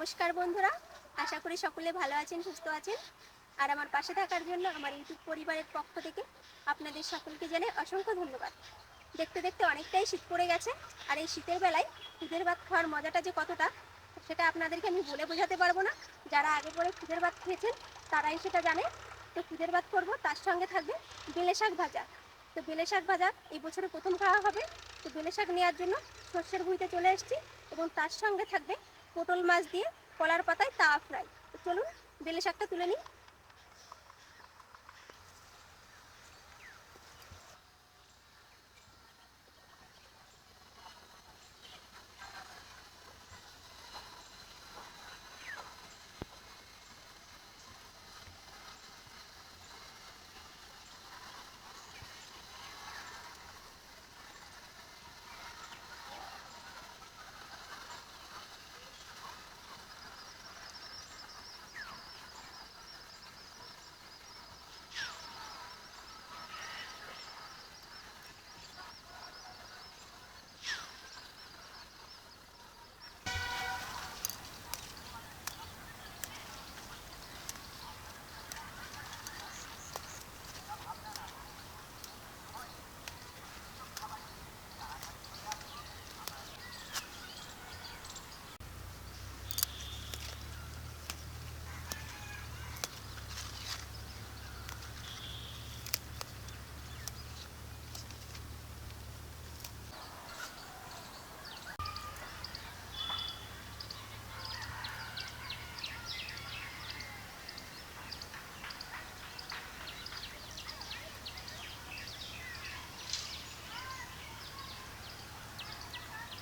নমস্কার বন্ধুরা। আশা করি সকলে ভালো আছেন, সুস্থ আছেন। আর আমার পাশে থাকার জন্য আমার ইউটিউব পরিবারের পক্ষ থেকে আপনাদের সকলকে জানাই অসংখ্য ধন্যবাদ। দেখতে দেখতে অনেকটাই শীত পড়ে গেছে আর এই শীতের বেলায় খুদের ভাত খাওয়ার মজাটা যে কতটা, সেটা আপনাদেরকে আমি বলে বোঝাতে পারব না। যারা আগে পরে খুদের ভাত খেয়েছেন, তারাই সেটা জানে। তো খুদের ভাত করব, তার সঙ্গে থাকবে বেলে শাক ভাজা। তো বেলে শাক ভাজা এই বছরে প্রথম খাওয়া হবে। তো বেলে শাক নেওয়ার জন্য সর্ষের ভুঁইতে চলে এসেছি এবং তার সঙ্গে থাকবে পটল মাছ দিয়ে কলার পাতায় তাওয়া ফ্রাই তো চলুন বেলে শাকটা তুলে নিই।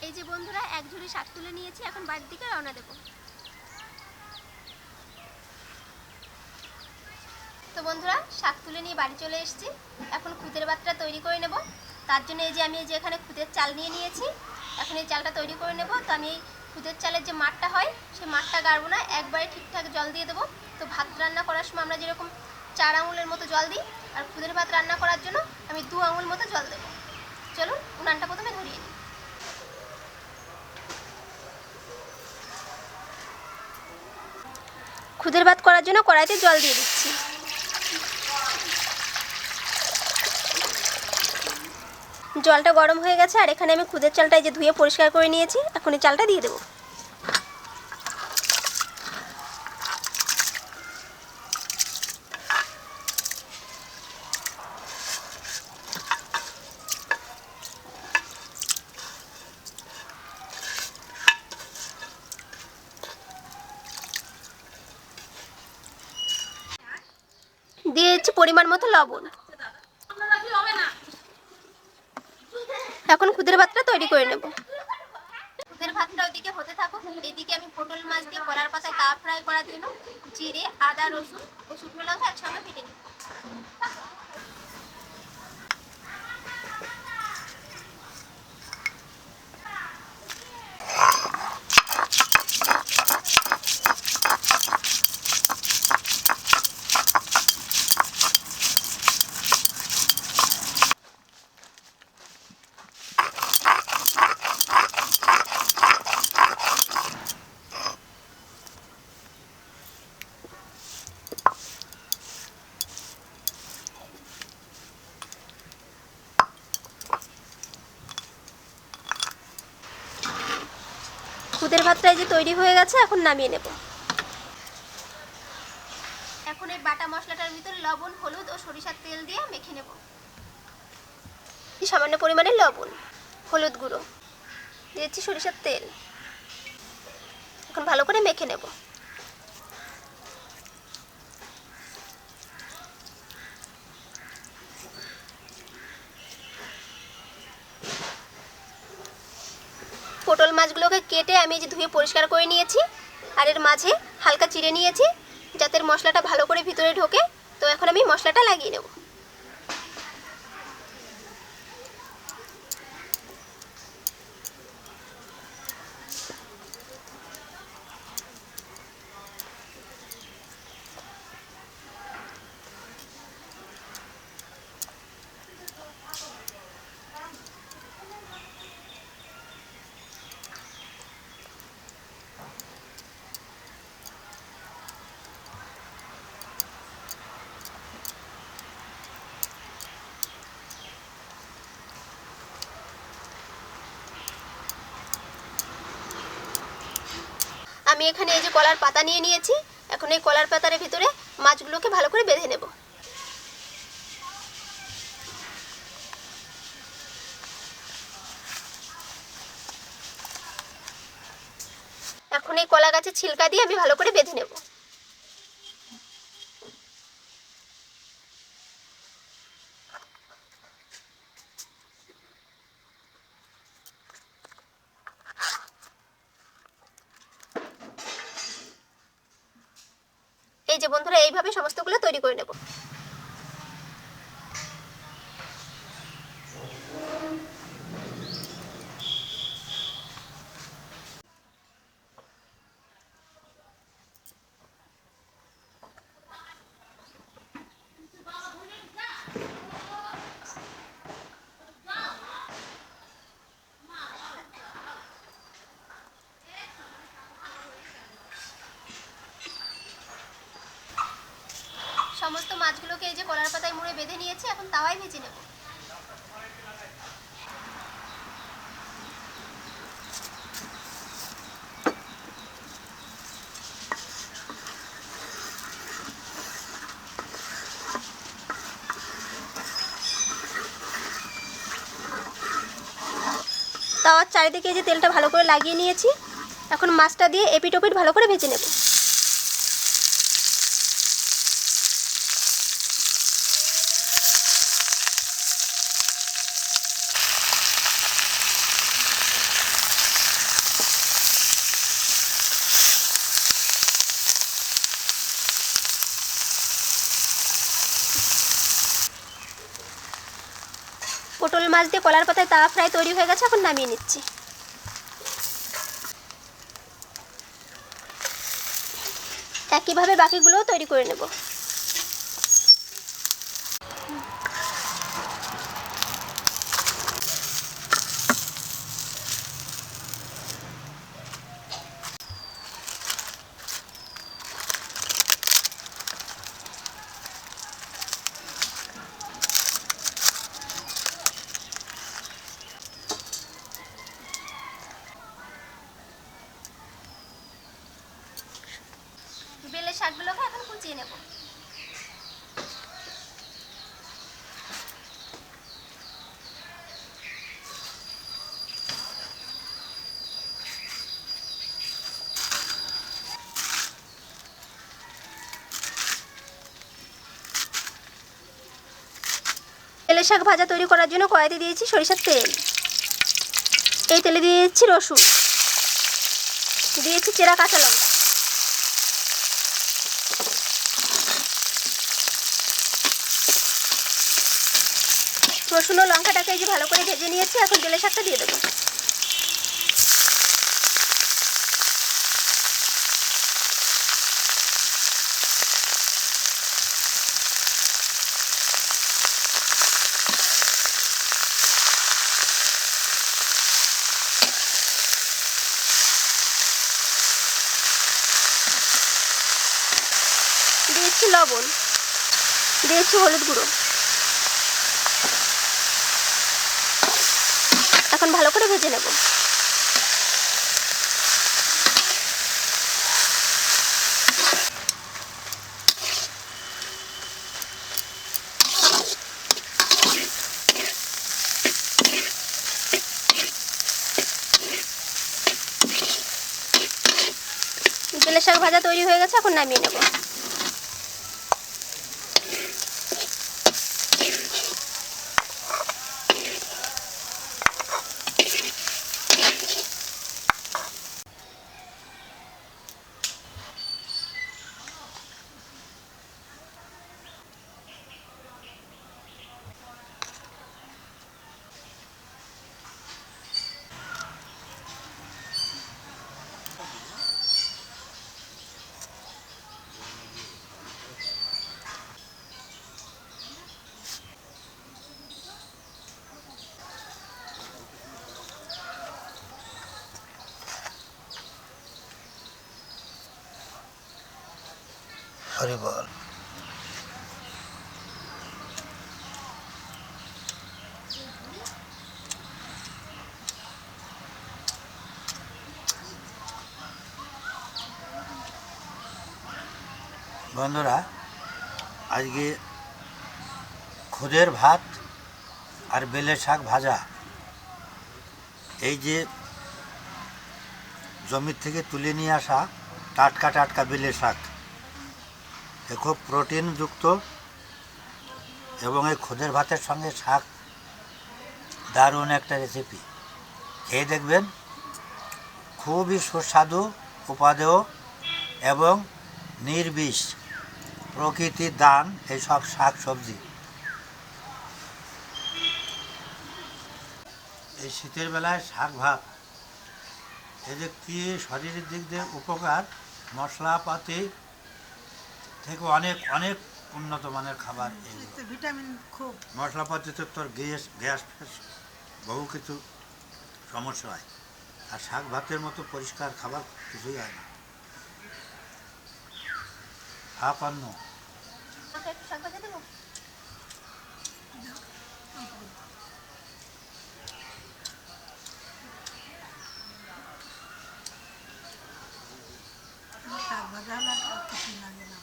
এই যে বন্ধুরা, এক ঝুড়ি শাক তুলে নিয়েছি, এখন বাড়ির দিকে রওনা দেবো। তো বন্ধুরা, শাক তুলে নিয়ে বাড়ি চলে এসেছি। এখন খুদের ভাতটা তৈরি করে নেব। তার জন্য এই যে আমি এই যে এখানে খুদের চাল নিয়ে নিয়েছি, এখন এই চালটা তৈরি করে নেব। তো আমি এই খুদের চালের যে মাঠটা হয় সেই মাঠটা গাড়বো না, একবারে ঠিকঠাক জল দিয়ে দেবো। তো ভাত রান্না করার সময় আমরা যেরকম চার আঙুলের মতো জল দিই, আর খুদের ভাত রান্না করার জন্য আমি দু আঙুল মতো জল দেবো। চলুন, উনানটা প্রথমে ধরিয়ে নিই। খুদের ভাত করার জন্য কড়াইতে জল দিয়ে দিচ্ছি। জলটা গরম হয়ে গেছে, আর এখানে আমি খুদের চালটা এই যে ধুয়ে পরিষ্কার করে নিয়েছি এখন এই চালটা দিয়ে দেবো। দিয়ে দিচ্ছি পরিমাণ মতো লবণ। এখন খুদের ভাতটা তৈরি করে নেব। খুদের ভাতটা ওইদিকে হতে থাকুক। এদিকে আমি পটল মাছ দিয়ে কলার পাতায় তা ফ্রাই করার জন্য জিরে, আদা, রসুন ও শুকনো লঙ্কা একসঙ্গে ফেটে নিই খুদের ভাতটা এই যে তৈরি হয়ে গেছে এখন নামিয়ে নেব। এখন এই বাটা মশলাটার ভিতরে লবণ হলুদ ও সরিষার তেল দিয়ে মেখে নেব। সামান্য পরিমাণে লবণ হলুদ গুঁড়ো দিয়েছি সরিষার তেল। এখন ভালো করে মেখে নেব পটল মাছগুলোকে কেটে আমি যে ধুয়ে পরিষ্কার করে নিয়েছি, আর এর মাঝে হালকা চিড়ে নিয়েছি, যাতে মশলাটা ভালো করে ভিতরে ঢোকে। তো এখন আমি মশলাটা লাগিয়ে নেব। আমি এখানে এই যে কলার পাতা নিয়ে নিয়েছি, এখন এই কলার পাতার ভিতরে মাছগুলোকে ভালো করে বেঁধে নেব। এখন এই কলা গাছে ছিলকা দিয়ে আমি ভালো করে বেঁধে নেব। এই যে বন্ধুরা এইভাবে সমস্তগুলো তৈরি করে নেব। সমস্ত মাছগুলোকে এই যে কলার পাতায় মুড়ে বেঁধে নিয়েছি, এখন তাওয়াই ভেজে নেব। তাওয়ার চারিদিকে এই যে তেলটা ভালো করে লাগিয়ে নিয়েছি, এখন মাছটা দিয়ে এপিট ওপিট ভালো করে ভেজে নেব পটল মাছ দিয়ে কলার পাতায় তাওয়া ফ্রাই তৈরি হয়ে গেছে, এখন নামিয়ে নিচ্ছি। একইভাবে বাকিগুলোও তৈরি করে নেব বেলে শাকগুলোকে এখন কুচিয়ে নেব। শাক ভাজা তৈরি করার জন্য কড়াইতে দিয়েছি সরিষার তেল। এই তেলে দিয়ে দিচ্ছি রসুন। দিয়েছি চেরা কাঁচা লঙ্কা। লঙ্কাটাকে এই যে ভালো করে ভেজে নিয়েছি, এখন বেলে শাকটা দিয়ে দেবো। দিয়েছি লবণ, দিয়েছি হলুদ গুঁড়ো। এখন ভালো করে ভেজে নেব। বেলে শাক ভাজা তৈরি হয়ে গেছে এখন নামিয়ে নেব। হরি বল। বন্ধুরা, আজকে খুদের ভাত আর বেলের শাক ভাজা। এই যে জমির থেকে তুলে নিয়ে আসা টাটকা টাটকা বেলের শাক। এ খুব প্রোটিনযুক্ত এবং এই খুদের ভাতের সঙ্গে শাক দারুণ একটা রেসিপি খেয়ে দেখবেন, খুবই সুস্বাদু, উপাদেয় এবং নির্বিষ প্রকৃতির দান এইসব শাক সবজি। এই শীতের বেলায় শাক ভাত যে কী শরীরের দিক দিয়ে উপকার? মশলাপাতি থেকে অনেক অনেক উন্নত মানের খাবার ভিটামিন খুব। মশলাপাতিতে তোর গ্যাস গ্যাস ফ্যাস বহু কিছু সমস্যা হয়। আর শাক ভাতের মতো পরিষ্কার খাবার কিছুই হয় না। হাফ শাক ভাজা দেবো শাক ভাজা হলে আর কিছু লাগে না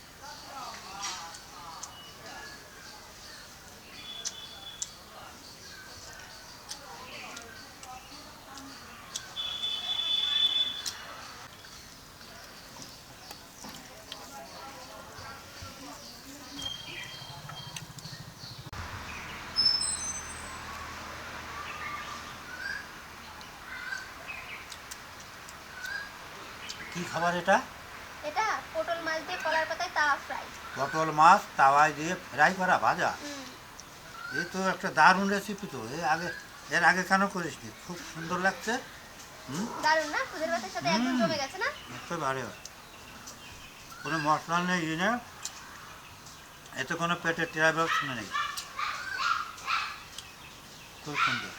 কি খাবার এটা? এটা পটল মাছ দিয়ে কলার পাতায় তাওয়া ফ্রাই। পটল মাছ তাওয়ায় দিয়ে ফ্রাই করা ভাজা? এই তো একটা দারুণ রেসিপি তো। এর আগে এর আগে কেন করিসনি? খুব সুন্দর লাগছে। দারুণ না? খুদের ভাতের সাথে একদম জমে গেছে না? একেবারে কোনো মশলা নেই ই নেই এতে কোনো পেটের ট্রাভেলস নেই। খুব সুন্দর।